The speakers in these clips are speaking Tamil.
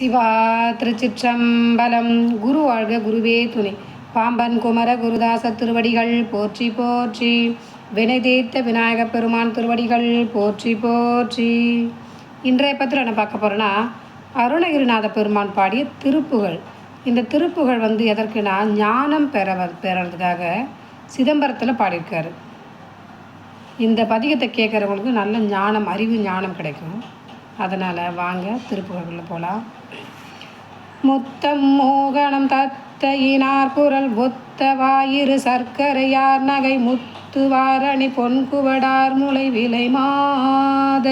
சிவா திருச்சிற்றம்பலம் குரு வாழ்க குருவே துணை. பாம்பன் குமர குருதாச திருவடிகள் போற்றி போற்றி. வினைதீர்த்த விநாயக பெருமான் திருவடிகள் போற்றி போற்றி. இன்றைய பத்திரம் என்ன பார்க்க போகிறோன்னா அருணகிரிநாத பெருமான் பாடிய திருப்புகள். இந்த திருப்புகள் வந்து எதற்குனா ஞானம் பெற பெறறதுக்காக சிதம்பரத்தில் பாடியிருக்காரு. இந்த பதிகத்தை கேட்குறவங்களுக்கு நல்ல ஞானம் அறிவு ஞானம் கிடைக்கும். அதனால் வாங்க திருப்புகழ்களில் போகலாம் முத்தம் மோகனம் தத்தையினார் குரல் ஒத்த வாயிறு சர்க்கரையார் நகை முத்துவாரணி பொன்குவடார் முளை விலை மாத.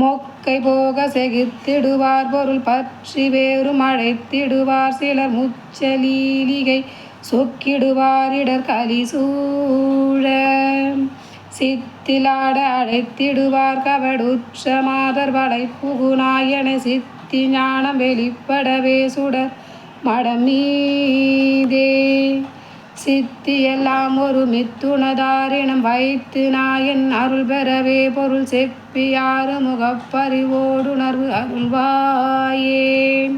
மொக்கை போக செகித்திடுவார் பொருள் பற்றி வேறு மழைத்திடுவார் சிலர் முச்சலீலிகை சொக்கிடுவார் இடர் கலி சூழ. சித்திலாட அழைத்திடுவார் கவடுற்ற மாதர் வளை புகுநாயனை சித்தி ஞானம் வெளிப்படவே சுடர் மடமீதே. சித்தி எல்லாம் ஒரு மித்துணதாரினம் வைத்து நாயன் அருள் பெறவே பொருள் செப்பியாறு முகப்பறிவோடுணர்வு அருள்வாயே.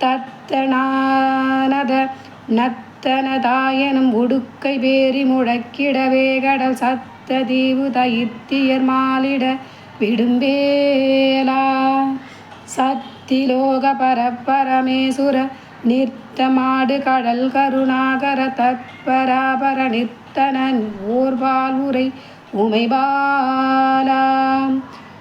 தத்தனானத நத்தனதாயனும் உடுக்கை பேரி முழக்கிடவே கடல் சத் தீவு தயித்தியர் மாலிட விடும்பேலா. சத்திலோக பரப்பரமேசுர நிறுத்தமாடு கடல் கருணாகர தற்பராபர நித்தனன் ஓர்வால் உரை உமைபாலா.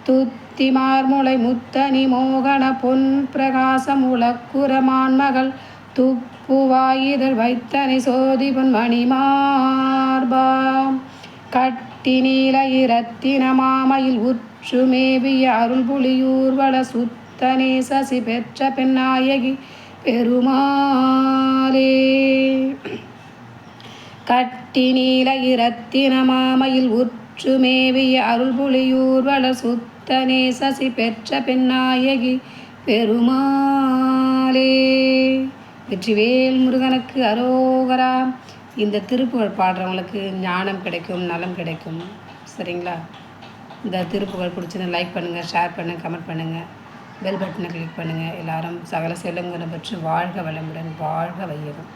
துத்தி மார்முளை முத்தனி மோகன பொன் பிரகாசம் உலக்குரமான் துப்புவாயிதழ் வைத்தனை சோதிபன் மணிமார்பா. கட் நீல இரத்தின மாமையில் உற்றுமேவிய அருள் புலியூர்வள சுத்தனே சசி பெற்ற பெண்ணாயகி பெருமாளே. கட்டி நீல இரத்தின மாமையில் உற்றுமேவிய அருள் புலியூர்வள சுத்தனே சசி பெற்ற பெண்ணாயகி பெருமாளே. வெற்றிவேல் முருகனுக்கு அரோகரா. இந்த திருப்புகழ் பாடுறவங்களுக்கு ஞானம் கிடைக்கும் நலம் கிடைக்கும். சரிங்களா? இந்த திருப்புகழ் பிடிச்சதை லைக் பண்ணுங்கள் ஷேர் பண்ணுங்கள் கமெண்ட் பண்ணுங்கள் பெல் பட்டனை கிளிக் பண்ணுங்கள் எல்லாரும் சகல செல்லுங்களை பற்றி வாழ்க வளமுடன் வாழ்க வையகம்.